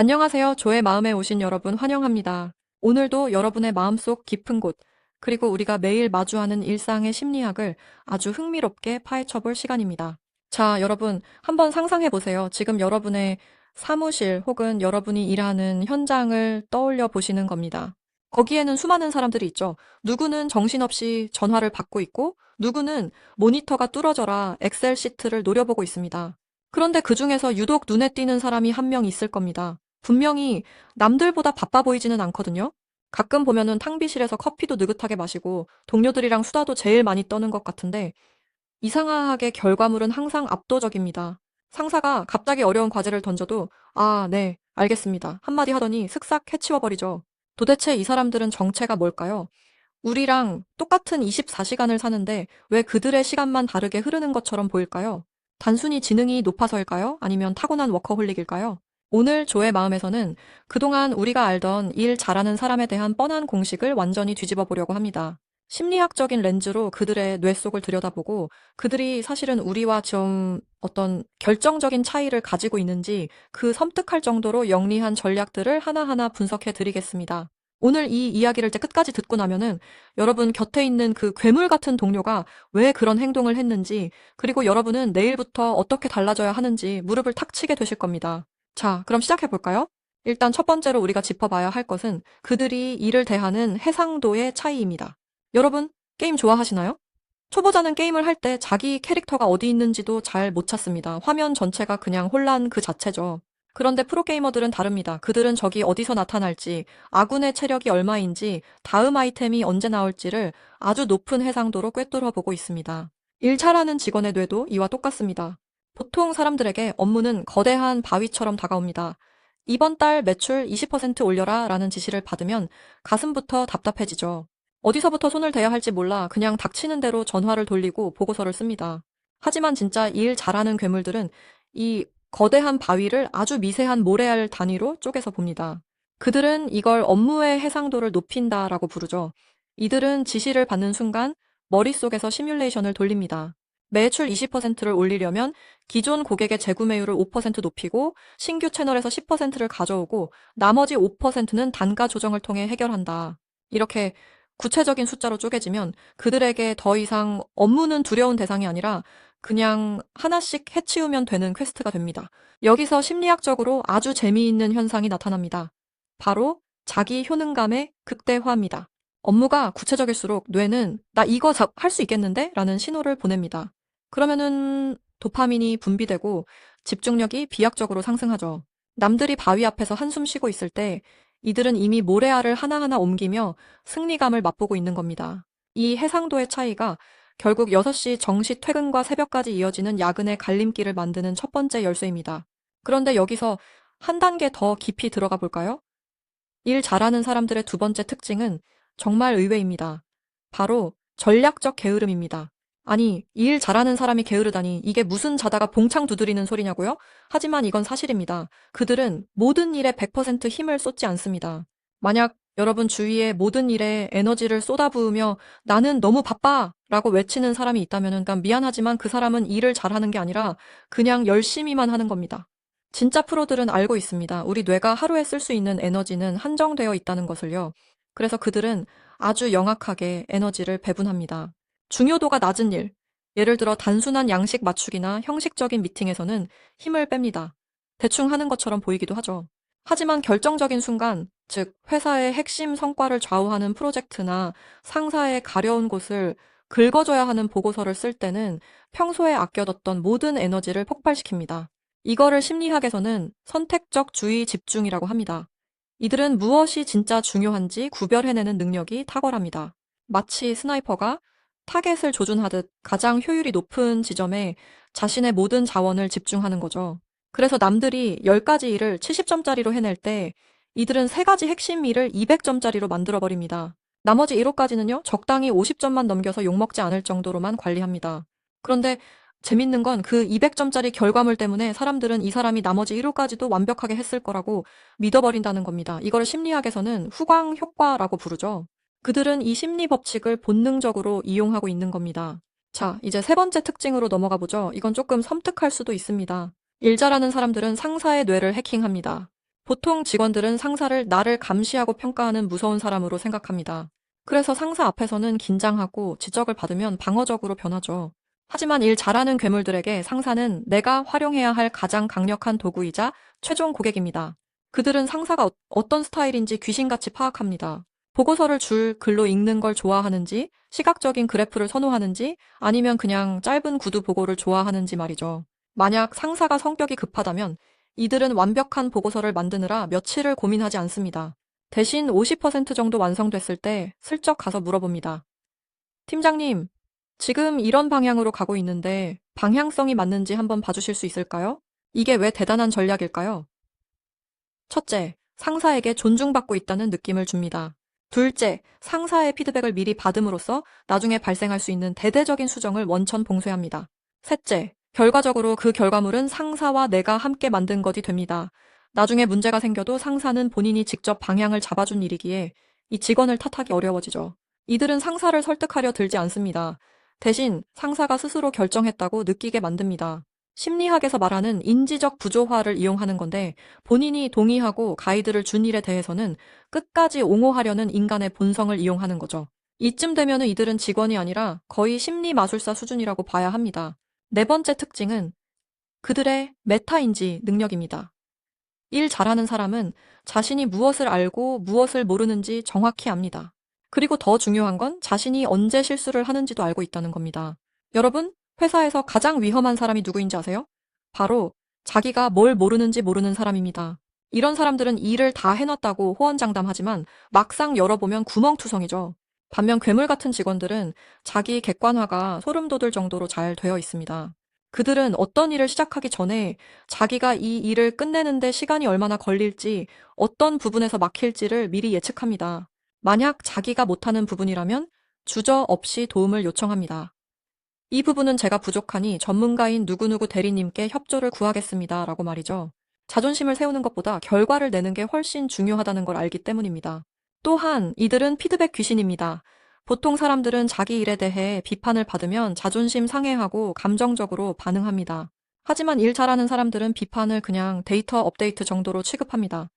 안녕하세요. 조의 마음에 오신 여러분 환영합니다. 오늘도 여러분의 마음속 깊은 곳, 그리고 우리가 매일 마주하는 일상의 심리학을 아주 흥미롭게 파헤쳐 볼 시간입니다. 자, 여러분, 한번 상상해 보세요. 지금 여러분의 사무실 혹은 여러분이 일하는 현장을 떠올려 보시는 겁니다. 거기에는 수많은 사람들이 있죠. 누구는 정신없이 전화를 받고 있고, 누구는 모니터가 뚫어져라 엑셀 시트를 노려보고 있습니다. 그런데 그 중에서 유독 눈에 띄는 사람이 한 명 있을 겁니다. 분명히 남들보다 바빠 보이지는 않거든요. 가끔 보면은 탕비실에서 커피도 느긋하게 마시고 동료들이랑 수다도 제일 많이 떠는 것 같은데 이상하게 결과물은 항상 압도적입니다. 상사가 갑자기 어려운 과제를 던져도 아, 네, 알겠습니다. 한마디 하더니 슥싹 해치워버리죠. 도대체 이 사람들은 정체가 뭘까요? 우리랑 똑같은 24시간을 사는데 왜 그들의 시간만 다르게 흐르는 것처럼 보일까요? 단순히 지능이 높아서일까요? 아니면 타고난 워커홀릭일까요? 오늘 조의 마음에서는 그동안 우리가 알던 일 잘하는 사람에 대한 뻔한 공식을 완전히 뒤집어 보려고 합니다. 심리학적인 렌즈로 그들의 뇌 속을 들여다보고 그들이 사실은 우리와 좀 어떤 결정적인 차이를 가지고 있는지 그 섬뜩할 정도로 영리한 전략들을 하나하나 분석해 드리겠습니다. 오늘 이 이야기를 이제 끝까지 듣고 나면은 여러분 곁에 있는 그 괴물 같은 동료가 왜 그런 행동을 했는지 그리고 여러분은 내일부터 어떻게 달라져야 하는지 무릎을 탁 치게 되실 겁니다. 자, 그럼 시작해 볼까요? 일단 첫 번째로 우리가 짚어봐야 할 것은 그들이 이를 대하는 해상도의 차이입니다. 여러분, 게임 좋아하시나요? 초보자는 게임을 할 때 자기 캐릭터가 어디 있는지도 잘 못 찾습니다. 화면 전체가 그냥 혼란 그 자체죠. 그런데 프로게이머들은 다릅니다. 그들은 적이 어디서 나타날지, 아군의 체력이 얼마인지, 다음 아이템이 언제 나올지를 아주 높은 해상도로 꿰뚫어 보고 있습니다. 일 잘하는 직원의 뇌도 이와 똑같습니다. 보통 사람들에게 업무는 거대한 바위처럼 다가옵니다. 이번 달 매출 20% 올려라 라는 지시를 받으면 가슴부터 답답해지죠. 어디서부터 손을 대야 할지 몰라 그냥 닥치는 대로 전화를 돌리고 보고서를 씁니다. 하지만 진짜 일 잘하는 괴물들은 이 거대한 바위를 아주 미세한 모래알 단위로 쪼개서 봅니다. 그들은 이걸 업무의 해상도를 높인다라고 부르죠. 이들은 지시를 받는 순간 머릿속에서 시뮬레이션을 돌립니다. 매출 20%를 올리려면 기존 고객의 재구매율을 5% 높이고 신규 채널에서 10%를 가져오고 나머지 5%는 단가 조정을 통해 해결한다. 이렇게 구체적인 숫자로 쪼개지면 그들에게 더 이상 업무는 두려운 대상이 아니라 그냥 하나씩 해치우면 되는 퀘스트가 됩니다. 여기서 심리학적으로 아주 재미있는 현상이 나타납니다. 바로 자기 효능감의 극대화입니다. 업무가 구체적일수록 뇌는 나 이거 할 수 있겠는데? 라는 신호를 보냅니다. 그러면은 도파민이 분비되고 집중력이 비약적으로 상승하죠. 남들이 바위 앞에서 한숨 쉬고 있을 때 이들은 이미 모래알을 하나하나 옮기며 승리감을 맛보고 있는 겁니다. 이 해상도의 차이가 결국 6시 정시 퇴근과 새벽까지 이어지는 야근의 갈림길을 만드는 첫 번째 열쇠입니다. 그런데 여기서 한 단계 더 깊이 들어가 볼까요? 일 잘하는 사람들의 두 번째 특징은 정말 의외입니다. 바로 전략적 게으름입니다. 아니, 일 잘하는 사람이 게으르다니 이게 무슨 자다가 봉창 두드리는 소리냐고요? 하지만 이건 사실입니다. 그들은 모든 일에 100% 힘을 쏟지 않습니다. 만약 여러분 주위에 모든 일에 에너지를 쏟아부으며 나는 너무 바빠! 라고 외치는 사람이 있다면 그러니까 미안하지만 그 사람은 일을 잘하는 게 아니라 그냥 열심히만 하는 겁니다. 진짜 프로들은 알고 있습니다. 우리 뇌가 하루에 쓸 수 있는 에너지는 한정되어 있다는 것을요. 그래서 그들은 아주 영악하게 에너지를 배분합니다. 중요도가 낮은 일, 예를 들어 단순한 양식 맞추기나 형식적인 미팅에서는 힘을 뺍니다. 대충 하는 것처럼 보이기도 하죠. 하지만 결정적인 순간, 즉 회사의 핵심 성과를 좌우하는 프로젝트나 상사의 가려운 곳을 긁어줘야 하는 보고서를 쓸 때는 평소에 아껴뒀던 모든 에너지를 폭발시킵니다. 이거를 심리학에서는 선택적 주의 집중이라고 합니다. 이들은 무엇이 진짜 중요한지 구별해내는 능력이 탁월합니다. 마치 스나이퍼가 타겟을 조준하듯 가장 효율이 높은 지점에 자신의 모든 자원을 집중하는 거죠. 그래서 남들이 10가지 일을 70점짜리로 해낼 때 이들은 3가지 핵심 일을 200점짜리로 만들어버립니다. 나머지 1호까지는요, 적당히 50점만 넘겨서 욕먹지 않을 정도로만 관리합니다. 그런데 재밌는 건 그 200점짜리 결과물 때문에 사람들은 이 사람이 나머지 1호까지도 완벽하게 했을 거라고 믿어버린다는 겁니다. 이걸 심리학에서는 후광 효과라고 부르죠. 그들은 이 심리 법칙을 본능적으로 이용하고 있는 겁니다. 자, 이제 세 번째 특징으로 넘어가 보죠. 이건 조금 섬뜩할 수도 있습니다. 일 잘하는 사람들은 상사의 뇌를 해킹합니다. 보통 직원들은 상사를 나를 감시하고 평가하는 무서운 사람으로 생각합니다. 그래서 상사 앞에서는 긴장하고 지적을 받으면 방어적으로 변하죠. 하지만 일 잘하는 괴물들에게 상사는 내가 활용해야 할 가장 강력한 도구이자 최종 고객입니다. 그들은 상사가 어- 어떤 스타일인지 귀신같이 파악합니다. 보고서를 줄 글로 읽는 걸 좋아하는지, 시각적인 그래프를 선호하는지, 아니면 그냥 짧은 구두 보고를 좋아하는지 말이죠. 만약 상사가 성격이 급하다면 이들은 완벽한 보고서를 만드느라 며칠을 고민하지 않습니다. 대신 50% 정도 완성됐을 때 슬쩍 가서 물어봅니다. 팀장님, 지금 이런 방향으로 가고 있는데 방향성이 맞는지 한번 봐주실 수 있을까요? 이게 왜 대단한 전략일까요? 첫째, 상사에게 존중받고 있다는 느낌을 줍니다. 둘째, 상사의 피드백을 미리 받음으로써 나중에 발생할 수 있는 대대적인 수정을 원천 봉쇄합니다. 셋째, 결과적으로 그 결과물은 상사와 내가 함께 만든 것이 됩니다. 나중에 문제가 생겨도 상사는 본인이 직접 방향을 잡아준 일이기에 이 직원을 탓하기 어려워지죠. 이들은 상사를 설득하려 들지 않습니다. 대신 상사가 스스로 결정했다고 느끼게 만듭니다. 심리학에서 말하는 인지적 부조화를 이용하는 건데 본인이 동의하고 가이드를 준 일에 대해서는 끝까지 옹호하려는 인간의 본성을 이용하는 거죠. 이쯤 되면 이들은 직원이 아니라 거의 심리 마술사 수준이라고 봐야 합니다. 네 번째 특징은 그들의 메타인지 능력입니다. 일 잘하는 사람은 자신이 무엇을 알고 무엇을 모르는지 정확히 압니다. 그리고 더 중요한 건 자신이 언제 실수를 하는지도 알고 있다는 겁니다. 여러분, 회사에서 가장 위험한 사람이 누구인지 아세요? 바로 자기가 뭘 모르는지 모르는 사람입니다. 이런 사람들은 일을 다 해놨다고 호언장담하지만 막상 열어보면 구멍투성이죠. 반면 괴물 같은 직원들은 자기 객관화가 소름 돋을 정도로 잘 되어 있습니다. 그들은 어떤 일을 시작하기 전에 자기가 이 일을 끝내는데 시간이 얼마나 걸릴지, 어떤 부분에서 막힐지를 미리 예측합니다. 만약 자기가 못하는 부분이라면 주저 없이 도움을 요청합니다. 이 부분은 제가 부족하니 전문가인 누구누구 대리님께 협조를 구하겠습니다. 라고 말이죠. 자존심을 세우는 것보다 결과를 내는 게 훨씬 중요하다는 걸 알기 때문입니다. 또한 이들은 피드백 귀신입니다. 보통 사람들은 자기 일에 대해 비판을 받으면 자존심 상해하고 감정적으로 반응합니다. 하지만 일 잘하는 사람들은 비판을 그냥 데이터 업데이트 정도로 취급합니다.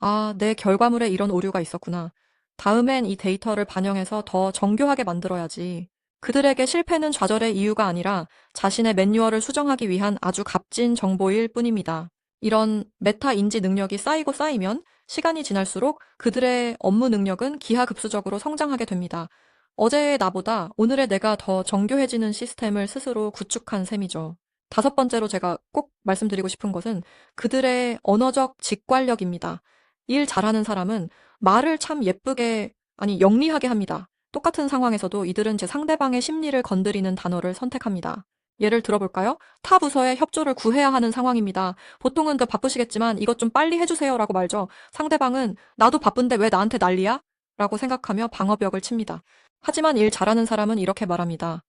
아, 내 결과물에 이런 오류가 있었구나. 다음엔 이 데이터를 반영해서 더 정교하게 만들어야지. 그들에게 실패는 좌절의 이유가 아니라 자신의 매뉴얼을 수정하기 위한 아주 값진 정보일 뿐입니다. 이런 메타 인지 능력이 쌓이고 쌓이면 시간이 지날수록 그들의 업무 능력은 기하급수적으로 성장하게 됩니다. 어제의 나보다 오늘의 내가 더 정교해지는 시스템을 스스로 구축한 셈이죠. 다섯 번째로 제가 꼭 말씀드리고 싶은 것은 그들의 언어적 직관력입니다. 일 잘하는 사람은 말을 참 예쁘게, 아니, 영리하게 합니다. 똑같은 상황에서도 이들은 제 상대방의 심리를 건드리는 단어를 선택합니다. 예를 들어볼까요? 타 부서에 협조를 구해야 하는 상황입니다. 보통은 더 바쁘시겠지만 이것 좀 빨리 해주세요 라고 말죠. 상대방은 나도 바쁜데 왜 나한테 난리야? 라고 생각하며 방어벽을 칩니다. 하지만 일 잘하는 사람은 이렇게 말합니다.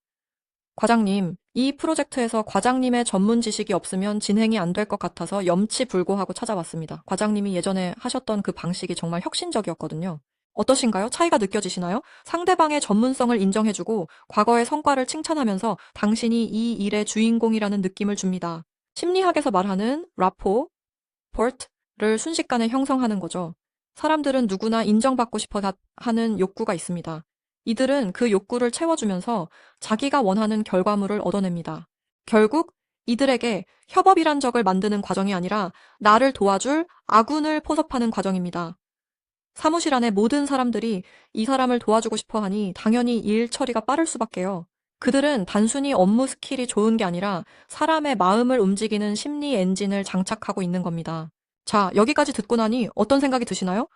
과장님, 이 프로젝트에서 과장님의 전문 지식이 없으면 진행이 안 될 것 같아서 염치 불고하고 찾아왔습니다. 과장님이 예전에 하셨던 그 방식이 정말 혁신적이었거든요. 어떠신가요? 차이가 느껴지시나요? 상대방의 전문성을 인정해주고 과거의 성과를 칭찬하면서 당신이 이 일의 주인공이라는 느낌을 줍니다. 심리학에서 말하는 라포, 포트를 순식간에 형성하는 거죠. 사람들은 누구나 인정받고 싶어 하는 욕구가 있습니다. 이들은 그 욕구를 채워주면서 자기가 원하는 결과물을 얻어냅니다. 결국 이들에게 협업이란 적을 만드는 과정이 아니라 나를 도와줄 아군을 포섭하는 과정입니다. 사무실 안에 모든 사람들이 이 사람을 도와주고 싶어 하니 당연히 일 처리가 빠를 수밖에요. 그들은 단순히 업무 스킬이 좋은 게 아니라 사람의 마음을 움직이는 심리 엔진을 장착하고 있는 겁니다. 자, 여기까지 듣고 나니 어떤 생각이 드시나요?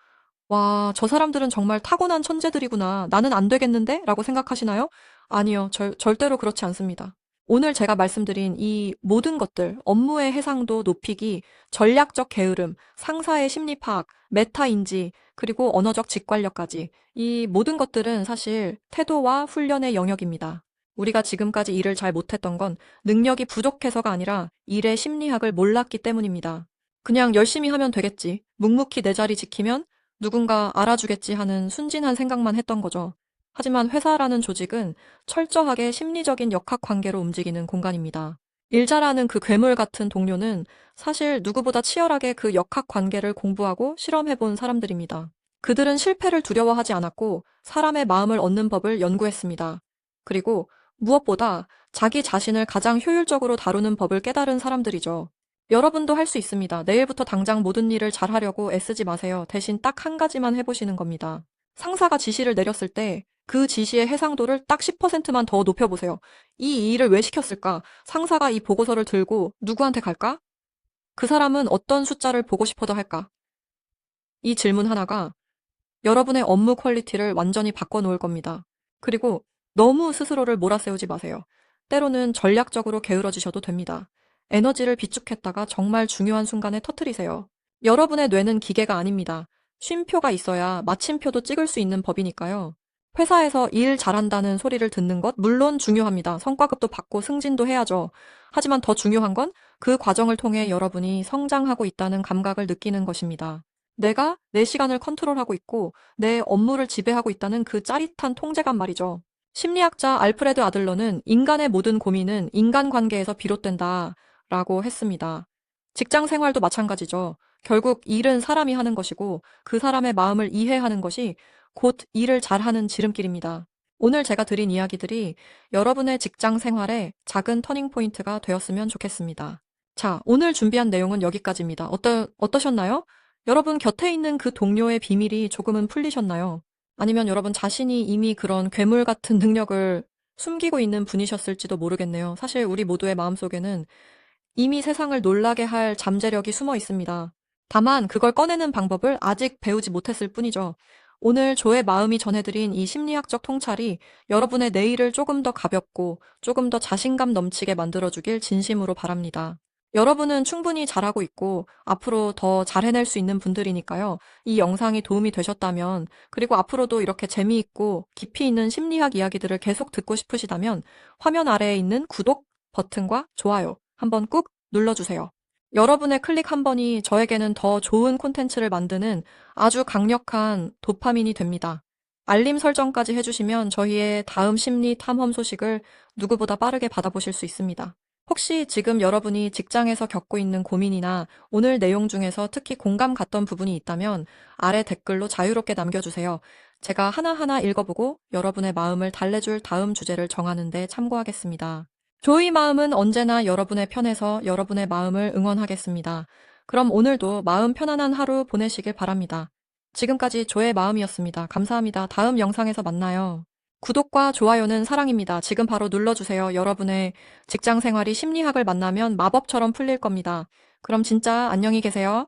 와, 저 사람들은 정말 타고난 천재들이구나. 나는 안 되겠는데? 라고 생각하시나요? 아니요, 절, 절대로 그렇지 않습니다. 오늘 제가 말씀드린 이 모든 것들, 업무의 해상도 높이기, 전략적 게으름, 상사의 심리 파악, 메타인지, 그리고 언어적 직관력까지 이 모든 것들은 사실 태도와 훈련의 영역입니다. 우리가 지금까지 일을 잘 못했던 건 능력이 부족해서가 아니라 일의 심리학을 몰랐기 때문입니다. 그냥 열심히 하면 되겠지. 묵묵히 내 자리 지키면 누군가 알아주겠지 하는 순진한 생각만 했던 거죠. 하지만 회사라는 조직은 철저하게 심리적인 역학 관계로 움직이는 공간입니다. 일 잘하는 그 괴물 같은 동료는 사실 누구보다 치열하게 그 역학 관계를 공부하고 실험해 본 사람들입니다. 그들은 실패를 두려워하지 않았고 사람의 마음을 얻는 법을 연구했습니다. 그리고 무엇보다 자기 자신을 가장 효율적으로 다루는 법을 깨달은 사람들이죠. 여러분도 할 수 있습니다. 내일부터 당장 모든 일을 잘하려고 애쓰지 마세요. 대신 딱 한 가지만 해보시는 겁니다. 상사가 지시를 내렸을 때 그 지시의 해상도를 딱 10%만 더 높여보세요. 이 일을 왜 시켰을까? 상사가 이 보고서를 들고 누구한테 갈까? 그 사람은 어떤 숫자를 보고 싶어도 할까? 이 질문 하나가 여러분의 업무 퀄리티를 완전히 바꿔놓을 겁니다. 그리고 너무 스스로를 몰아세우지 마세요. 때로는 전략적으로 게으러지셔도 됩니다. 에너지를 비축했다가 정말 중요한 순간에 터트리세요. 여러분의 뇌는 기계가 아닙니다. 쉼표가 있어야 마침표도 찍을 수 있는 법이니까요. 회사에서 일 잘한다는 소리를 듣는 것 물론 중요합니다. 성과급도 받고 승진도 해야죠. 하지만 더 중요한 건 그 과정을 통해 여러분이 성장하고 있다는 감각을 느끼는 것입니다. 내가 내 시간을 컨트롤하고 있고 내 업무를 지배하고 있다는 그 짜릿한 통제감 말이죠. 심리학자 알프레드 아들러는 인간의 모든 고민은 인간관계에서 비롯된다 라고 했습니다. 직장 생활도 마찬가지죠. 결국 일은 사람이 하는 것이고 그 사람의 마음을 이해하는 것이 곧 일을 잘하는 지름길입니다. 오늘 제가 드린 이야기들이 여러분의 직장 생활에 작은 터닝포인트가 되었으면 좋겠습니다. 자, 오늘 준비한 내용은 여기까지입니다. 어떠, 어떠셨나요? 여러분 곁에 있는 그 동료의 비밀이 조금은 풀리셨나요? 아니면 여러분 자신이 이미 그런 괴물 같은 능력을 숨기고 있는 분이셨을지도 모르겠네요. 사실 우리 모두의 마음속에는 이미 세상을 놀라게 할 잠재력이 숨어 있습니다. 다만 그걸 꺼내는 방법을 아직 배우지 못했을 뿐이죠. 오늘 조의 마음이 전해드린 이 심리학적 통찰이 여러분의 내일을 조금 더 가볍고 조금 더 자신감 넘치게 만들어주길 진심으로 바랍니다. 여러분은 충분히 잘하고 있고 앞으로 더 잘 해낼 수 있는 분들이니까요. 이 영상이 도움이 되셨다면 그리고 앞으로도 이렇게 재미있고 깊이 있는 심리학 이야기들을 계속 듣고 싶으시다면 화면 아래에 있는 구독 버튼과 좋아요 한번 꾹 눌러주세요. 여러분의 클릭 한 번이 저에게는 더 좋은 콘텐츠를 만드는 아주 강력한 도파민이 됩니다. 알림 설정까지 해주시면 저희의 다음 심리 탐험 소식을 누구보다 빠르게 받아보실 수 있습니다. 혹시 지금 여러분이 직장에서 겪고 있는 고민이나 오늘 내용 중에서 특히 공감 갔던 부분이 있다면 아래 댓글로 자유롭게 남겨주세요. 제가 하나하나 읽어보고 여러분의 마음을 달래줄 다음 주제를 정하는데 참고하겠습니다. 조이 마음은 언제나 여러분의 편에서 여러분의 마음을 응원하겠습니다. 그럼 오늘도 마음 편안한 하루 보내시길 바랍니다. 지금까지 조의 마음이었습니다. 감사합니다. 다음 영상에서 만나요. 구독과 좋아요는 사랑입니다. 지금 바로 눌러주세요. 여러분의 직장 생활이 심리학을 만나면 마법처럼 풀릴 겁니다. 그럼 진짜 안녕히 계세요.